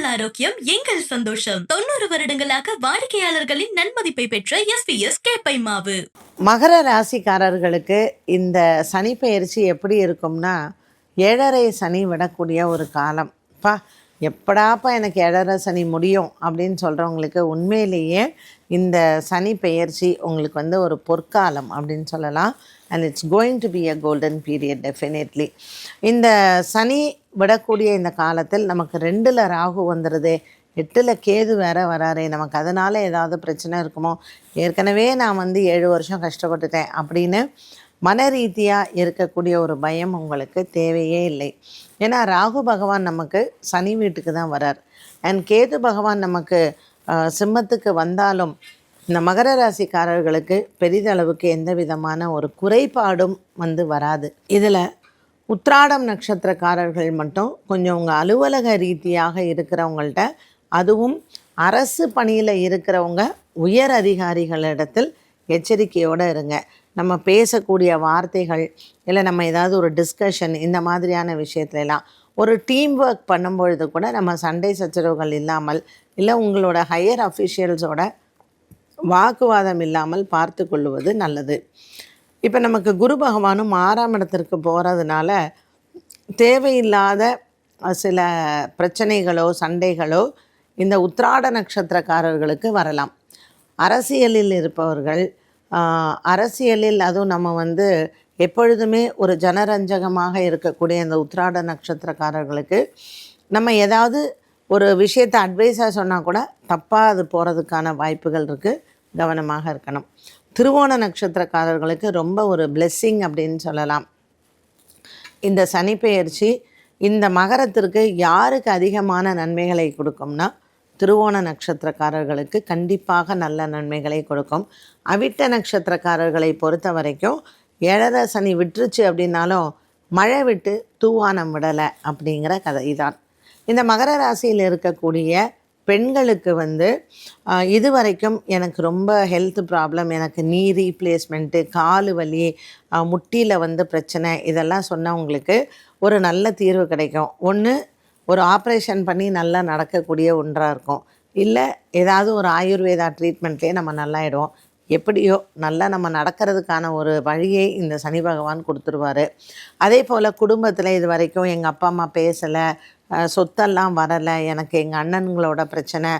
உங்கள் ஆரோக்கியம் எங்கள் சந்தோஷம். தொண்ணூறு வருடங்களாக வாடிக்கையாளர்களின் நன்மதிப்பை பெற்ற எஸ் பி எஸ் கேப்பை மாவு மகர ராசிக்காரர்களுக்கு இந்த சனி பயிற்சி எப்படி இருக்கும்னா ஏழரை சனி விடக்கூடிய ஒரு காலம். பா எப்படாப்பா எனக்கு ஏழரை சனி முடியும் அப்படின்னு சொல்கிறவங்களுக்கு உண்மையிலேயே இந்த சனி பெயர்ச்சி உங்களுக்கு வந்து ஒரு பொற்காலம் அப்படின்னு சொல்லலாம். And it's going to be a golden period definitely இந்த சனி விடக்கூடிய இந்த காலத்தில் நமக்கு ரெண்டில் ராகு வந்துடுது எட்டில் கேது வேற வராரு. நமக்கு அதனால் ஏதாவது பிரச்சனை இருக்குமோ? ஏற்கனவே நான் வந்து ஏழு வருஷம் கஷ்டப்பட்டுட்டேன் அப்படின்னு மன ரீதியாக இருக்கக்கூடிய ஒரு பயம் உங்களுக்கு தேவையே இல்லை. ஏன்னா ராகு பகவான் நமக்கு சனி வீட்டுக்கு தான் வரார். அண்ட் கேது பகவான் நமக்கு சிம்மத்துக்கு வந்தாலும் இந்த மகர ராசிக்காரர்களுக்கு பெரிதளவுக்கு எந்த விதமான ஒரு குறைபாடும் வந்து வராது. இதில் உத்ராடம் நட்சத்திரக்காரர்கள் மட்டும் கொஞ்சம் உங்கள் அலுவலக ரீதியாக இருக்கிறவங்கள்ட்ட அதுவும் அரசு பணியில் இருக்கிறவங்க உயர் அதிகாரிகளிடத்தில் எச்சரிக்கையோடு இருங்க. நம்ம பேசக்கூடிய வார்த்தைகள் இல்லை நம்ம ஏதாவது ஒரு டிஸ்கஷன் இந்த மாதிரியான விஷயத்துலலாம் ஒரு டீம் ஒர்க் பண்ணும்பொழுது கூட நம்ம சண்டை சச்சரவுகள் இல்லாமல் இல்லை உங்களோட ஹையர் அஃபிஷியல்ஸோட வாக்குவாதம் இல்லாமல் பார்த்து கொள்வது நல்லது. இப்போ நமக்கு குரு பகவானும் ஆறாம் இடத்திற்கு போகிறதுனால தேவையில்லாத சில பிரச்சனைகளோ சண்டைகளோ இந்த உத்ராட நட்சத்திரக்காரர்களுக்கு வரலாம். அரசியலில் இருப்பவர்கள் அரசியலில் அதுவும் நம்ம வந்து எப்பொழுதுமே ஒரு ஜனரஞ்சகமாக இருக்கக்கூடிய இந்த உத்ராட நட்சத்திரக்காரர்களுக்கு நம்ம ஏதாவது ஒரு விஷயத்தை அட்வைஸாக சொன்னால் கூட தப்பாக அது போகிறதுக்கான வாய்ப்புகள் இருக்குது கவனமாக இருக்கணும். திருவோண நட்சத்திரக்காரர்களுக்கு ரொம்ப ஒரு பிளெஸ்ஸிங் அப்படின்னு சொல்லலாம். இந்த சனிப்பெயர்ச்சி இந்த மகரத்திற்கு யாருக்கு அதிகமான நன்மைகளை கொடுக்கும்னா திருவோண நட்சத்திரக்காரர்களுக்கு கண்டிப்பாக நல்ல நன்மைகளை கொடுக்கும். அவிட்ட நட்சத்திரக்காரர்களை பொறுத்த வரைக்கும் ஏழரை சனி விட்டுருச்சு அப்படின்னாலும் மழை விட்டு தூவானம் விடலை அப்படிங்கிற கதை தான் இந்த மகர ராசியில் இருக்கக்கூடிய பெண்களுக்கு வந்து இதுவரைக்கும் எனக்கு ரொம்ப ஹெல்த் ப்ராப்ளம் எனக்கு நீ ரீப்ளேஸ்மெண்ட்டு காலு வலி முட்டியில் வந்து பிரச்சனை இதெல்லாம் சொன்னவங்களுக்கு ஒரு நல்ல தீர்வு கிடைக்கும். ஒன்று ஒரு ஆப்ரேஷன் பண்ணி நல்லா நடக்கக்கூடிய ஒன்றாக இருக்கும். இல்லை ஏதாவது ஒரு ஆயுர்வேதா ட்ரீட்மெண்ட்லேயே நம்ம நல்லாயிடுவோம். எப்படியோ நல்லா நம்ம நடக்கிறதுக்கான ஒரு வழியை இந்த சனி பகவான் கொடுத்துருவாரு. அதே போல் குடும்பத்தில் இது வரைக்கும் எங்கள் அப்பா அம்மா பேசலை சொத்தெல்லாம் வரலை எனக்கு எங்கள் அண்ணன்களோட பிரச்சனை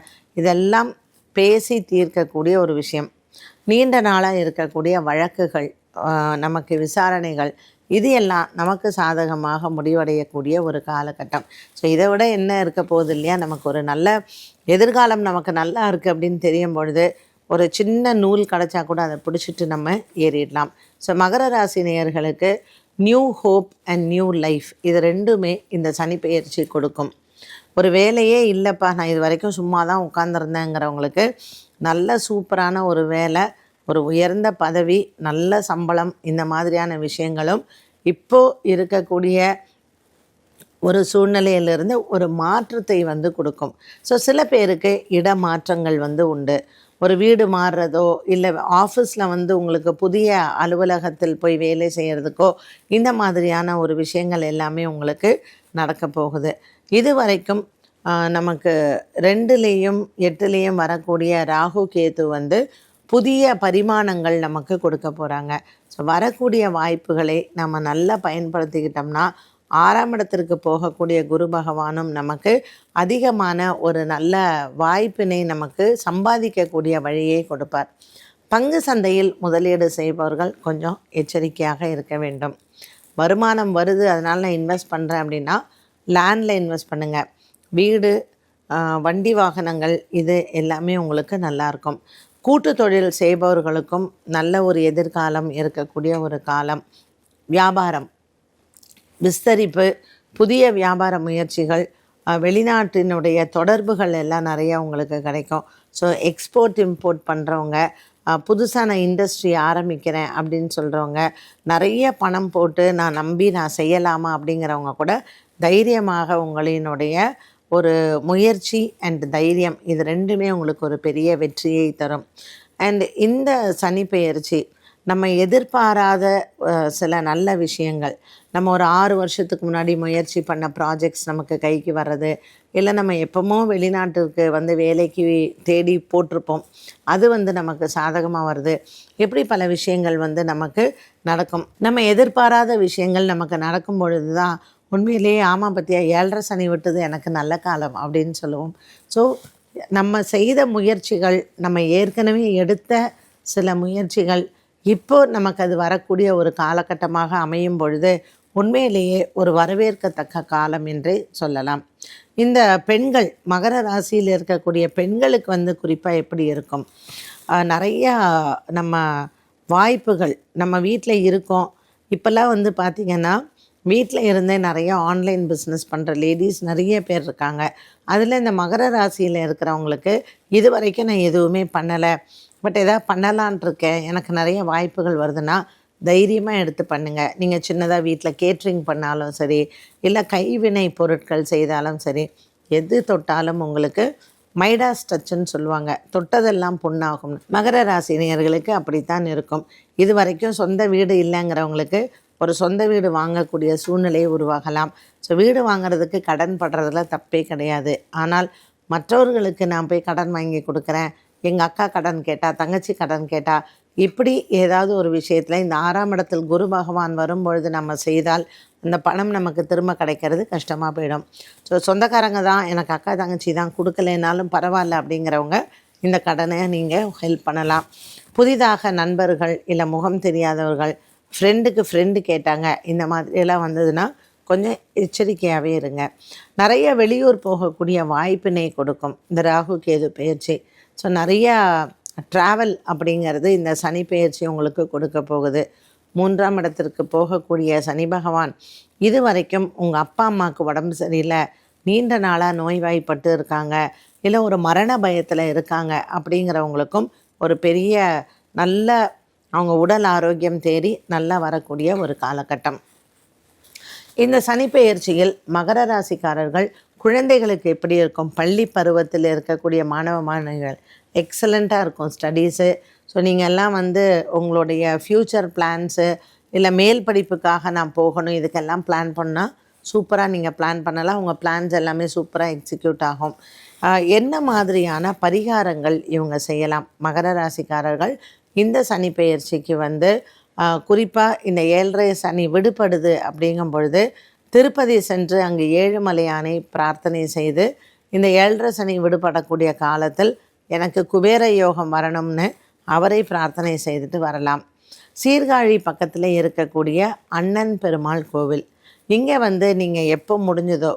இதெல்லாம் பேசி தீர்க்கக்கூடிய ஒரு விஷயம். நீண்ட நாளாக இருக்கக்கூடிய வழக்குகள் நமக்கு விசாரணைகள் இது எல்லாம் நமக்கு சாதகமாக முடிவடையக்கூடிய ஒரு காலகட்டம். ஸோ இதை விட என்ன இருக்க போகுது இல்லையா? நமக்கு ஒரு நல்ல எதிர்காலம் நமக்கு நல்லா இருக்குது அப்படின்னு தெரியும் பொழுது ஒரு சின்ன நூல் கிடச்சா கூட அதை பிடிச்சிட்டு நம்ம ஏறிடலாம். ஸோ மகர ராசி நேயர்களுக்கு new hope and new life இது ரெண்டுமே இந்த சனிப்பெயர்ச்சி கொடுக்கும். ஒரு வேலையே இல்லைப்பா. நான் இது வரைக்கும் சும்மா தான் உட்காந்துருந்தேங்கிறவங்களுக்கு நல்ல சூப்பரான ஒரு வேலை ஒரு உயர்ந்த பதவி நல்ல சம்பளம் இந்த மாதிரியான விஷயங்களும் இப்போது இருக்கக்கூடிய ஒரு சூழ்நிலையிலிருந்து ஒரு மாற்றத்தை வந்து கொடுக்கும். ஸோ சில பேருக்கு இடமாற்றங்கள் வந்து உண்டு. ஒரு வீடு மாறுறதோ இல்லை ஆஃபீஸில் வந்து உங்களுக்கு புதிய அலுவலகத்தில் போய் வேலை செய்கிறதுக்கோ இந்த மாதிரியான ஒரு விஷயங்கள் எல்லாமே உங்களுக்கு நடக்க போகுது. இது வரைக்கும் நமக்கு ரெண்டுலேயும் எட்டுலேயும் வரக்கூடிய ராகு கேது வந்து புதிய பரிமாணங்கள் நமக்கு கொடுக்க போகிறாங்க ஸோ வரக்கூடிய வாய்ப்புகளை நம்ம நல்லா பயன்படுத்திக்கிட்டோம்னா ஆறாம் இடத்திற்கு போகக்கூடிய குரு பகவானும் நமக்கு அதிகமான ஒரு நல்ல வாய்ப்பினை நமக்கு சம்பாதிக்கக்கூடிய வழியை கொடுப்பார். பங்கு சந்தையில் முதலீடு செய்பவர்கள் கொஞ்சம் எச்சரிக்கையாக இருக்க வேண்டும். வருமானம் வருது அதனால் நான் இன்வெஸ்ட் பண்ணுறேன் அப்படின்னா லேண்டில் இன்வெஸ்ட் பண்ணுங்கள் வீடு வண்டி வாகனங்கள் இது எல்லாமே உங்களுக்கு நல்லாயிருக்கும் கூட்டு தொழில் செய்பவர்களுக்கும் நல்ல ஒரு எதிர்காலம் இருக்கக்கூடிய ஒரு காலம். வியாபாரம் விஸ்தரிப்பு புதிய வியாபார முயற்சிகள் வெளிநாட்டினுடைய தொடர்புகள் எல்லாம் நிறைய உங்களுக்கு கிடைக்கும். ஸோ எக்ஸ்போர்ட் இம்போர்ட் பண்ணுறவங்க புதுசாக நான் இண்டஸ்ட்ரி ஆரம்பிக்கிறேன் அப்படின்னு சொல்கிறவங்க நிறைய பணம் போட்டு நான் நம்பி நான் செய்யலாமா அப்படிங்கிறவங்க கூட தைரியமாக உங்களினுடைய ஒரு முயற்சி அண்ட் தைரியம் இது ரெண்டுமே உங்களுக்கு ஒரு பெரிய வெற்றியை தரும். அண்ட் இந்த சனி பெயர்ச்சி நம்ம எதிர்பாராத சில நல்ல விஷயங்கள். நம்ம ஒரு ஆறு வருஷத்துக்கு முன்னாடி முயற்சி பண்ண ப்ராஜெக்ட்ஸ் நமக்கு கைக்கு வர்றது இல்லை நம்ம எப்போமோ வெளிநாட்டுக்கு வந்து வேலைக்கு தேடி போட்டிருப்போம். அது வந்து நமக்கு சாதகமாக வருது. எப்படி பல விஷயங்கள் வந்து நமக்கு நடக்கும். நம்ம எதிர்பாராத விஷயங்கள் நமக்கு நடக்கும் பொழுது தான் உண்மையிலேயே ஆமாம் பற்றியா ஏழரை சனி விட்டது எனக்கு நல்ல காலம் அப்படின்னு சொல்லுவோம். ஸோ நம்ம செய்த முயற்சிகள் நம்ம ஏற்கனவே எடுத்த சில முயற்சிகள் இப்போ நமக்கு அது வரக்கூடிய ஒரு காலகட்டமாக அமையும் பொழுது உண்மையிலேயே ஒரு வரவேற்கத்தக்க காலம் என்றே சொல்லலாம். இந்த பெண்கள் மகர ராசியில் இருக்கக்கூடிய பெண்களுக்கு வந்து குறிப்பாக எப்படி இருக்கும்? நிறையா நம்ம வாய்ப்புகள் நம்ம வீட்டில் இருக்கோம். இப்போல்லாம் வந்து பார்த்திங்கன்னா வீட்டில் இருந்தே நிறைய ஆன்லைன் பிஸ்னஸ் பண்ணுற லேடிஸ் நிறைய பேர் இருக்காங்க. அதில் இந்த மகர ராசியில் இருக்கிறவங்களுக்கு இது வரைக்கும் நான் எதுவுமே பண்ணலை. பட் எதாவது பண்ணலான் இருக்கேன். எனக்கு நிறைய வாய்ப்புகள் வருதுன்னா தைரியமாக எடுத்து பண்ணுங்கள் நீங்கள் சின்னதாக வீட்டில் கேட்ரிங் பண்ணாலும் சரி இல்லை கைவினை பொருட்கள் செய்தாலும் சரி எது தொட்டாலும் உங்களுக்கு மைடாஸ் டச்சுன்னு சொல்லுவாங்க. தொட்டதெல்லாம் பொண்ணாகும். மகர ராசினியர்களுக்கு அப்படித்தான் இருக்கும். இது வரைக்கும் சொந்த வீடு இல்லைங்கிறவங்களுக்கு ஒரு சொந்த வீடு வாங்கக்கூடிய சூழ்நிலை உருவாகலாம் ஸோ வீடு வாங்குறதுக்கு கடன் படுறதுல தப்பே கிடையாது. ஆனால் மற்றவர்களுக்கு நான் போய் கடன் வாங்கி கொடுக்குறேன். எங்கள் அக்கா கடன் கேட்டா தங்கச்சி கடன் கேட்டா இப்படி ஏதாவது ஒரு விஷயத்தில் இந்த ஆறாம் இடத்தில் குரு பகவான் வரும்பொழுது நம்ம செய்தால் அந்த பணம் நமக்கு திரும்ப கிடைக்கிறது கஷ்டமாக போயிடும். ஸோ சொந்தக்காரங்க தான் எனக்கு அக்கா தங்கச்சி தான் கொடுக்கலைனாலும் பரவாயில்ல அப்படிங்கிறவங்க இந்த கடனை நீங்கள் ஹெல்ப் பண்ணலாம். புதிதாக நண்பர்கள் இல்லை முகம் தெரியாதவர்கள் ஃப்ரெண்டுக்கு ஃப்ரெண்டு கேட்டாங்க இந்த மாதிரியெல்லாம் வந்ததுன்னா கொஞ்சம் எச்சரிக்கையாகவே இருங்க. நிறைய வெளியூர் போகக்கூடிய வாய்ப்பினை கொடுக்கும். இந்த ராகு கேது பயிற்சி ஸோ நிறையா ட்ராவல் அப்படிங்கிறது இந்த சனி பெயர்ச்சி உங்களுக்கு கொடுக்க போகுது. மூன்றாம் இடத்திற்கு போகக்கூடிய சனி பகவான் இது வரைக்கும் உங்கள் அப்பா அம்மாவுக்கு உடம்பு சரியில்லை நீண்ட நாளாக நோய்வாய்ப்பட்டு இருக்காங்க இல்லை ஒரு மரண பயத்தில் இருக்காங்க அப்படிங்கிறவங்களுக்கும் ஒரு பெரிய நல்ல அவங்க உடல் ஆரோக்கியம் தேடி நல்லா வரக்கூடிய ஒரு காலகட்டம். இந்த சனிப்பெயர்ச்சியில் மகர ராசிக்காரர்கள் குழந்தைகளுக்கு எப்படி இருக்கும்? பள்ளி பருவத்தில் இருக்கக்கூடிய மாணவ மாணவிகள் எக்ஸலண்ட்டாக இருக்கும் ஸ்டடீஸு ஸோ நீங்கள் எல்லாம் வந்து உங்களுடைய ஃப்யூச்சர் பிளான்ஸு இல்லை மேல் படிப்புக்காக நான் போகணும் இதுக்கெல்லாம் பிளான் பண்ணால் சூப்பராக நீங்கள் பிளான் பண்ணலாம். உங்கள் பிளான்ஸ் எல்லாமே சூப்பராக எக்ஸிக்யூட் ஆகும். என்ன மாதிரியான பரிகாரங்கள் இவங்க செய்யலாம்? மகர ராசிக்காரர்கள் இந்த சனி பெயர்ச்சிக்கு வந்து குறிப்பாக இந்த ஏழரை சனி விடுபடுது அப்படிங்கும் பொழுது திருப்பதி சென்று அங்கு ஏழுமலையானை பிரார்த்தனை செய்து இந்த ஏழரை சனி விடுபடக்கூடிய காலத்தில் எனக்கு குபேர யோகம் வரணும்னு அவரை பிரார்த்தனை செய்துட்டு வரலாம். சீர்காழி பக்கத்தில் இருக்கக்கூடிய அண்ணன் பெருமாள் கோவில். இங்கே வந்து நீங்கள் எப்போ முடிஞ்சதோ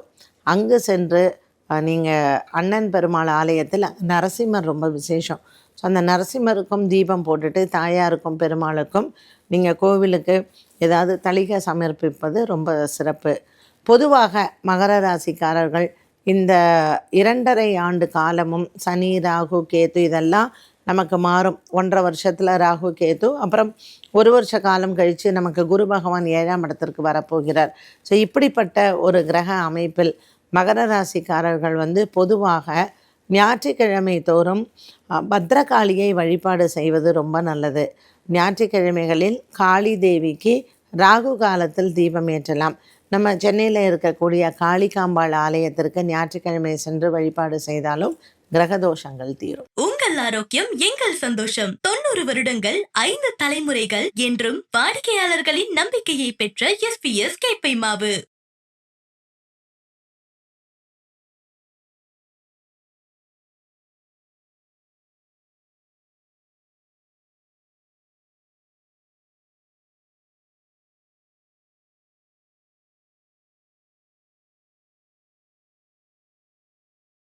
அங்கு சென்று நீங்கள் அண்ணன் பெருமாள் ஆலயத்தில் நரசிம்மர் ரொம்ப விசேஷம். ஸோ அந்த நரசிம்மருக்கும் தீபம் போட்டுட்டு தாயாருக்கும் பெருமாளுக்கும் நீங்கள் கோவிலுக்கு ஏதாவது தளிகை சமர்ப்பிப்பது ரொம்ப சிறப்பு. பொதுவாக மகர ராசிக்காரர்கள் இந்த இரண்டரை ஆண்டு காலமும் சனி ராகு கேது இதெல்லாம் நமக்கு மாறும். ஒன்றரை வருஷத்தில் ராகு கேது அப்புறம் ஒரு வருஷ காலம் கழித்து நமக்கு குரு பகவான் ஏழாம் இடத்திற்கு வரப்போகிறார். ஸோ இப்படிப்பட்ட ஒரு கிரக அமைப்பில் மகர ராசிக்காரர்கள் வந்து பொதுவாக ஞாயிற்றுக்கிழமை தோறும் பத்ரகாளியை வழிபாடு செய்வது ரொம்ப நல்லது. ஞாயிற்றுக்கிழமைகளில் காளி தேவிக்கு ராகு காலத்தில் தீபம் ஏற்றலாம். நம்ம சென்னையில் இருக்கக்கூடிய காளிகாம்பாள் ஆலயத்திற்கு ஞாயிற்றுக்கிழமை சென்று வழிபாடு செய்தாலும் கிரகதோஷங்கள் தீரும். உங்கள் ஆரோக்கியம் எங்கள் சந்தோஷம். தொண்ணூறு வருடங்கள் ஐந்து தலைமுறைகள் என்றும் வாடிக்கையாளர்களின் நம்பிக்கையை பெற்ற எஸ்பிஎஸ் கேப்பை மாவு.